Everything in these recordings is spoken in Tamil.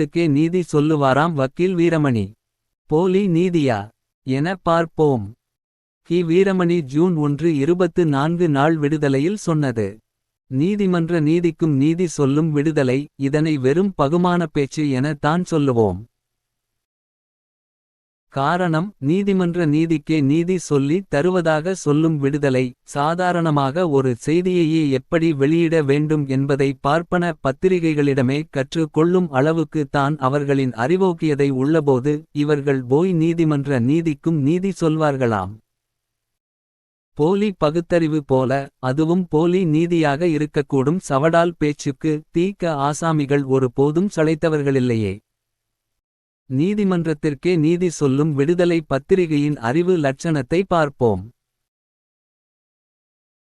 நீதிமன்றத்துக்கே நீதி சொல்லுவாராம் வக்கீல் வீரமணி. போலி நீதியா? என பார்ப்போம். கி. வீரமணி ஜூன் ஒன்று இருபத்து நான்கு நாள் விடுதலையில் சொன்னது. நீதிமன்ற நீதிக்கும் நீதி சொல்லும் விடுதலை இதனை வெறும் பகுமான பேச்சு என தான் சொல்லுவோம். காரணம் நீதிமன்ற நீதிக்கே நீதி சொல்லி தருவதாக சொல்லும் விடுதலை. சாதாரணமாக ஒரு செய்தியையே எப்படி வெளியிட வேண்டும் என்பதை பார்ப்பன பத்திரிகைகளிடமே கற்று கொள்ளும் அளவுக்கு தான் அவர்களின் அறிவோக்கியதை உள்ளபோது இவர்கள் போய் நீதிமன்ற நீதிக்கும் நீதி சொல்வார்களாம். போலி பகுத்தறிவு போல அதுவும் போலி நீதியாக இருக்கக்கூடும் சவடால் பேச்சுக்கு தீக்க ஆசாமிகள் ஒரு போதும் சளைத்தவர்களில்லையே. நீதிமன்றத்திற்கே நீதி சொல்லும் விடுதலை பத்திரிகையின் அறிவு லட்சணத்தை பார்ப்போம்.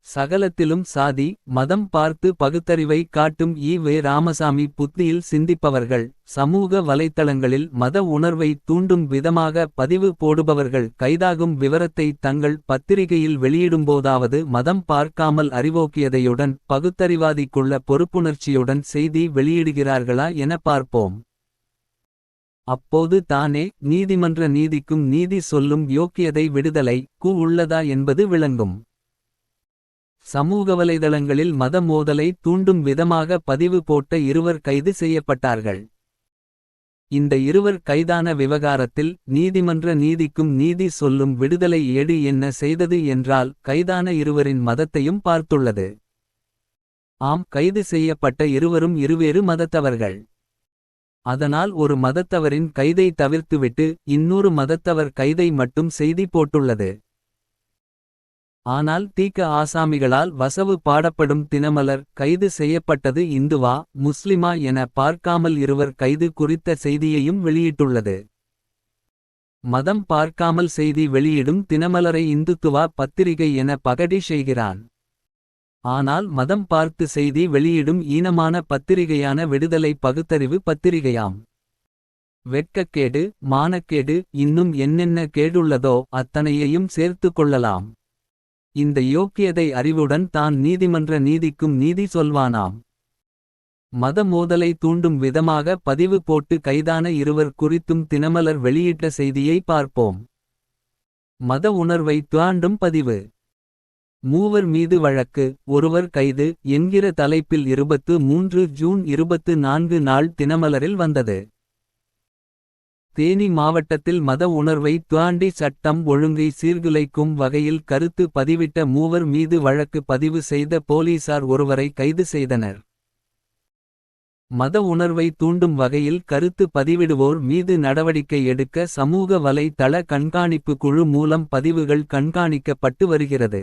சகலத்திலும் சாதி மதம் பார்த்து பகுத்தறிவை காட்டும் ஈ வே. ராமசாமி புத்தியில் சிந்திப்பவர்கள் சமூக வலைத்தளங்களில் மத உணர்வை தூண்டும் விதமாக பதிவு போடுபவர்கள் கைதாகும் விவரத்தை தங்கள் பத்திரிகையில் வெளியிடும்போதாவது மதம் பார்க்காமல் அறிவோக்கியதையுடன் பகுத்தறிவாதிக்குள்ள பொறுப்புணர்ச்சியுடன் செய்தி வெளியிடுகிறார்களா என பார்ப்போம். அப்போது தானே நீதிமன்ற நீதிக்கும் நீதி சொல்லும் யோக்கியதை விடுதலை கு உள்ளதா என்பது விளங்கும். சமூக வலைதளங்களில் மத மோதலை தூண்டும் விதமாக பதிவு போட்ட இருவர் கைது செய்யப்பட்டார்கள். இந்த இருவர் கைதான விவகாரத்தில் நீதிமன்ற நீதிக்கும் நீதி சொல்லும் விடுதலை ஏடு என்ன செய்தது என்றால் கைதான இருவரின் மதத்தையும் பார்த்துள்ளது. ஆம் கைது செய்யப்பட்ட இருவரும் இருவேறு மதத்தவர்கள். அதனால் ஒரு மதத்தவரின் கைதை தவிர்த்துவிட்டு இன்னொரு மதத்தவர் கைதை மட்டும் செய்தி போட்டுள்ளது. ஆனால் தீக்க ஆசாமிகளால் வசவு பாடப்படும் தினமலர் கைது செய்யப்பட்டது இந்துவா முஸ்லிமா என பார்க்காமல் இருவர் கைது குறித்த செய்தியையும் வெளியிட்டுள்ளது. மதம் பார்க்காமல் செய்தி வெளியிடும் தினமலரை இந்துத்துவா பத்திரிகை என பகடி செய்கிறான். ஆனால் மதம் பார்த்து செய்தி வெளியிடும் ஈனமான பத்திரிகையான விடுதலை பகுத்தறிவு பத்திரிகையாம். வெட்கக்கேடு மானக்கேடு இன்னும் என்னென்ன கேடுள்ளதோ அத்தனையையும் சேர்த்து கொள்ளலாம். இந்த யோக்கியதை அறிவுடன் தான் நீதிமன்ற நீதிக்கும் நீதி சொல்வானாம். மத மோதலை தூண்டும் விதமாக பதிவு போட்டு கைதான இருவர் குறித்தும் தினமலர் வெளியிட்ட செய்தியை பார்ப்போம். மத உணர்வை துவாண்டும் பதிவு. மூவர் மீது வழக்கு. ஒருவர் கைது என்கிற தலைப்பில் இருபத்து மூன்று ஜூன் இருபத்து நான்கு நாள் தினமலரில் வந்தது. தேனி மாவட்டத்தில் மத உணர்வை துவாண்டி சட்டம் ஒழுங்கை சீர்குலைக்கும் வகையில் கருத்து பதிவிட்ட மூவர் மீது வழக்கு பதிவு செய்த போலீசார் ஒருவரை கைது செய்தனர். மத உணர்வை தூண்டும் வகையில் கருத்து பதிவிடுவோர் மீது நடவடிக்கை எடுக்க சமூக வலை தள கண்காணிப்பு குழு மூலம் பதிவுகள் கண்காணிக்கப்பட்டு வருகிறது.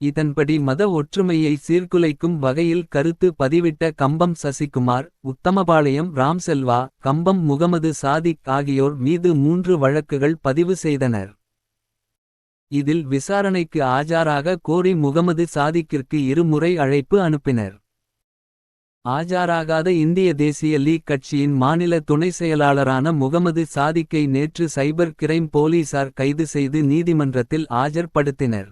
இதன்படி மத ஒற்றுமையை சீர்குலைக்கும் வகையில் கருத்து பதிவிட்ட கம்பம் சசிகுமார் உத்தமபாளையம் ராம்செல்வா கம்பம் முகமது சாதிக் ஆகியோர் மீது மூன்று வழக்குகள் பதிவு செய்தனர். இதில் விசாரணைக்கு ஆஜராக கோரி முகமது சாதிக்கிற்கு இருமுறை அழைப்பு அனுப்பினர். ஆஜராகாத இந்திய தேசிய லீக் கட்சியின் மாநில துணை செயலாளரான முகமது சாதிக்கை நேற்று சைபர் கிரைம் போலீசார் கைது செய்து நீதிமன்றத்தில் ஆஜர்படுத்தினர்.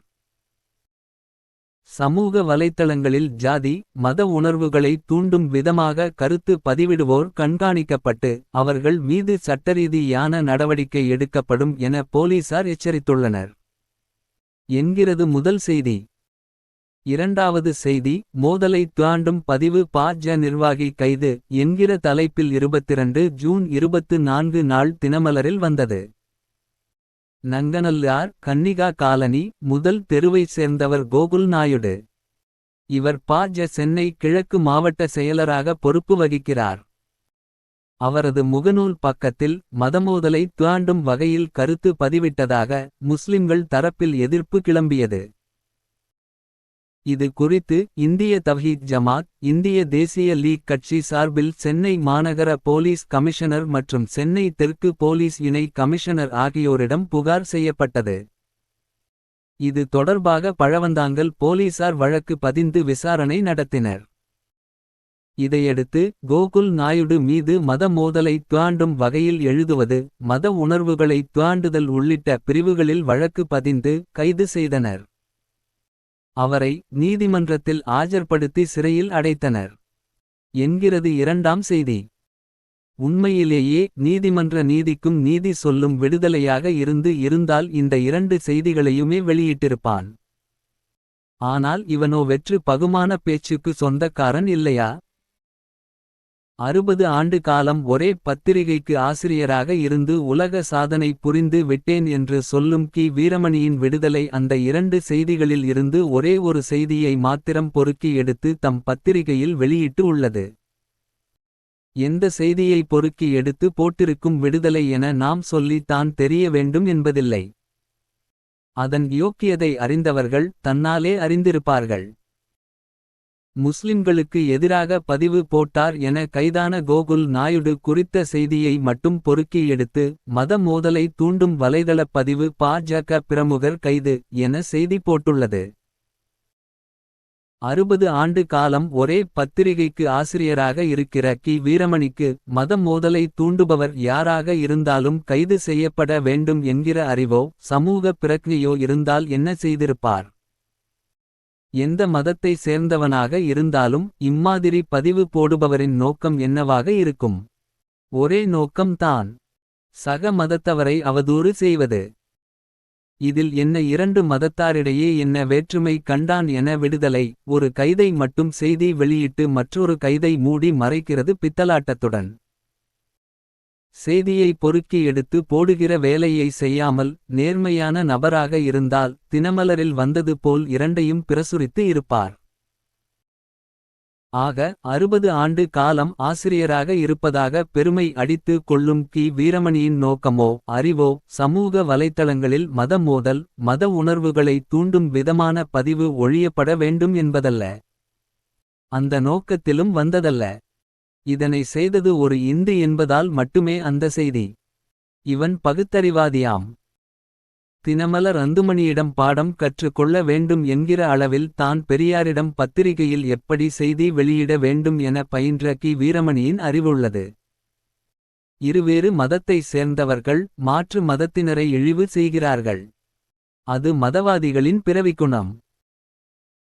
சமூக வலைத்தளங்களில் ஜாதி மத உணர்வுகளை தூண்டும் விதமாக கருத்து பதிவிடுவோர் கண்காணிக்கப்பட்டு அவர்கள் மீது சட்டரீதியான நடவடிக்கை எடுக்கப்படும் என போலீசார் எச்சரித்துள்ளனர். என்கிறது முதல் செய்தி. இரண்டாவது செய்தி மோதலை துவாண்டும் பதிவு பாஜ நிர்வாகி கைது என்கிற தலைப்பில் இருபத்திரண்டு ஜூன் இருபத்து நான்கு நாள் தினமலரில் வந்தது. நங்கநல்லார் கன்னிகா காலனி முதல் தெருவைச் சேர்ந்தவர் கோகுல் நாயுடு. இவர் பாஜ சென்னை கிழக்கு மாவட்ட செயலராக பொறுப்பு வகிக்கிறார். அவரது முகநூல் பக்கத்தில் மதமோதலை துவாண்டும் வகையில் கருத்து பதிவிட்டதாக முஸ்லிம்கள் தரப்பில் எதிர்ப்பு கிளம்பியது. இது குறித்து இந்திய தவ்ஹீத் ஜமாத் இந்திய தேசிய லீக் கட்சி சார்பில் சென்னை மாநகர போலீஸ் கமிஷனர் மற்றும் சென்னை தெற்கு போலீஸ் இணை கமிஷனர் ஆகியோரிடம் புகார் செய்யப்பட்டது. இது தொடர்பாக பழவந்தாங்கல் போலீசார் வழக்கு பதிந்து விசாரணை நடத்தினர். இதையடுத்து கோகுல் நாயுடு மீது மத மோதலை துவாண்டும் வகையில் எழுதுவது மத உணர்வுகளை துவாண்டுதல் உள்ளிட்ட பிரிவுகளில் வழக்கு பதிந்து கைது செய்தனர். அவரை நீதிமன்றத்தில் ஆஜர்படுத்தி சிறையில் அடைத்தனர் என்கிறது இரண்டாம் செய்தி. உண்மையிலேயே நீதிமன்ற நீதிக்கும் நீதி சொல்லும் விடுதலையாக இருந்து இருந்தால் இந்த இரண்டு செய்திகளையுமே வெளியிட்டிருப்பான். ஆனால் இவனோ வெற்று பகுமான பேச்சுக்கு சொந்தக்காரன் இல்லையா. அறுபது ஆண்டு காலம் ஒரே பத்திரிகைக்கு ஆசிரியராக இருந்து உலக சாதனை புரிந்து விட்டேன் என்று சொல்லும் கி வீரமணியின் விடுதலை அந்த இரண்டு செய்திகளில் இருந்து ஒரே ஒரு செய்தியை மாத்திரம் பொறுக்கி எடுத்து தம் பத்திரிகையில் வெளியிட்டு உள்ளது. எந்த செய்தியை பொறுக்கி எடுத்து போட்டிருக்கும் விடுதலை என நாம் சொல்லி தான் தெரிய வேண்டும் என்பதில்லை. அதன் யோக்கியதை அறிந்தவர்கள் தன்னாலே அறிந்திருப்பார்கள். முஸ்லிம்களுக்கு எதிராக பதிவு போட்டார் என கைதான கோகுல் நாயுடு குறித்த செய்தியை மட்டும் பொறுக்கி எடுத்து. மத மோதலை தூண்டும் வலைதளப் பதிவு பாஜக பிரமுகர் கைது என செய்தி போட்டுள்ளது. அறுபது ஆண்டு காலம் ஒரே பத்திரிகைக்கு ஆசிரியராக இருக்கிற கி வீரமணிக்கு. மத மோதலை தூண்டுபவர் யாராக இருந்தாலும் கைது செய்யப்பட வேண்டும் என்கிற அறிவோ. சமூக பிரக்ஞையோ இருந்தால் என்ன செய்திருப்பார். எந்த மதத்தை சேர்ந்தவனாக இருந்தாலும் இம்மாதிரி பதிவு போடுபவரின் நோக்கம் என்னவாக இருக்கும். ஒரே நோக்கம்தான் சக மதத்தவரை அவதூறு செய்வது. இதில் என்ன இரண்டு மதத்தாரிடையே என்ன வேற்றுமை கண்டான் என விடுதலை. ஒரு கைதை மட்டும் செய்தி வெளியிட்டு மற்றொரு கைதை மூடி மறைக்கிறது பித்தலாட்டத்துடன். செய்தியை பொறுக்கி எடுத்து போடுகிற வேலையை செய்யாமல். நேர்மையான நபராக இருந்தால் தினமலரில் வந்தது போல் இரண்டையும் பிரசுரித்து இருப்பார். ஆக அறுபது ஆண்டு காலம் ஆசிரியராக இருப்பதாக பெருமை அடித்து கொள்ளும் கி வீரமணியின் நோக்கமோ அறிவோ சமூக வலைத்தளங்களில் மத மோதல் மத உணர்வுகளை தூண்டும் விதமான பதிவு ஒழியப்பட வேண்டும் என்பதல்ல. அந்த நோக்கத்திலும் வந்ததல்ல. இதனை செய்தது ஒரு இந்து என்பதால் மட்டுமே அந்த செய்தி. இவன் பகுத்தறிவாதியாம். தினமலர் அந்துமணியிடம் பாடம் கற்றுக்கொள்ள வேண்டும் என்கிற அளவில் தான் பெரியாரிடம் பத்திரிகையில் எப்படி செய்தி வெளியிட வேண்டும் என பயின்ற கி வீரமணியின் அறிவுள்ளது. இருவேறு மதத்தை சேர்ந்தவர்கள் மாற்று மதத்தினரை இழிவு செய்கிறார்கள். அது மதவாதிகளின் பிறவிக்குணம்.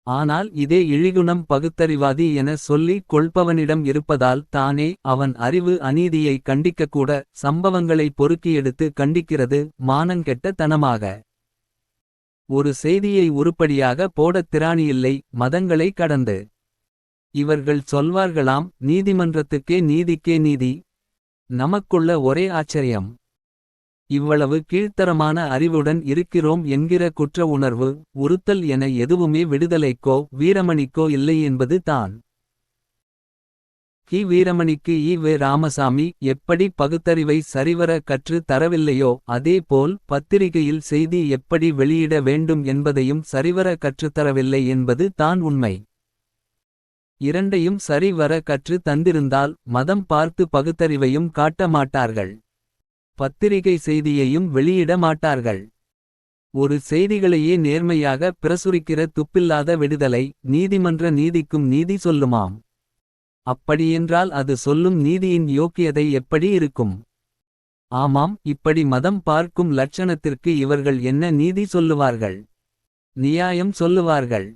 ஆனால் இதே இழிகுணம் பகுத்தறிவாதி என சொல்லிக் கொள்பவனிடம் இருப்பதால் தானே அவன் அறிவு அநீதியை கண்டிக்கக்கூட சம்பவங்களை பொறுக்கியெடுத்து கண்டிக்கிறது மானங்கெட்ட தனமாக. ஒரு செய்தியை உருப்படியாக போடத் திராணியில்லை மதங்களை கடந்து. இவர்கள் சொல்வார்களாம் நீதிமன்றத்துக்கே நீதிக்கே நீதி. நமக்குள்ள ஒரே ஆச்சரியம். இவ்வளவு கீழ்த்தரமான அறிவுடன் இருக்கிறோம் என்கிற குற்ற உணர்வு. உறுத்தல் என எதுவுமே விடுதலைக்கோ வீரமணிக்கோ இல்லை என்பது தான். கி வீரமணிக்கு இ வே ராமசாமி எப்படி பகுத்தறிவை சரிவர கற்று தரவில்லையோ அதேபோல் பத்திரிகையில் செய்தி எப்படி வெளியிட வேண்டும் என்பதையும் சரிவர கற்றுத்தரவில்லை என்பது தான் உண்மை. இரண்டையும் சரிவர கற்று தந்திருந்தால் மதம் பார்த்து பகுத்தறிவையும் காட்ட மாட்டார்கள். பத்திரிகை செய்தியையும் வெளியிட மாட்டார்கள். ஒரு செய்திகளையே நேர்மையாக பிரசுரிக்கிற துப்பில்லாத விடுதலை. நீதிமன்ற நீதிக்கும் நீதி சொல்லுமாம். அப்படியென்றால் அது சொல்லும் நீதியின் யோக்கியதை எப்படி இருக்கும். ஆமாம் இப்படி மதம் பார்க்கும் லட்சணத்திற்கு இவர்கள் என்ன நீதி சொல்லுவார்கள். நியாயம் சொல்லுவார்கள்.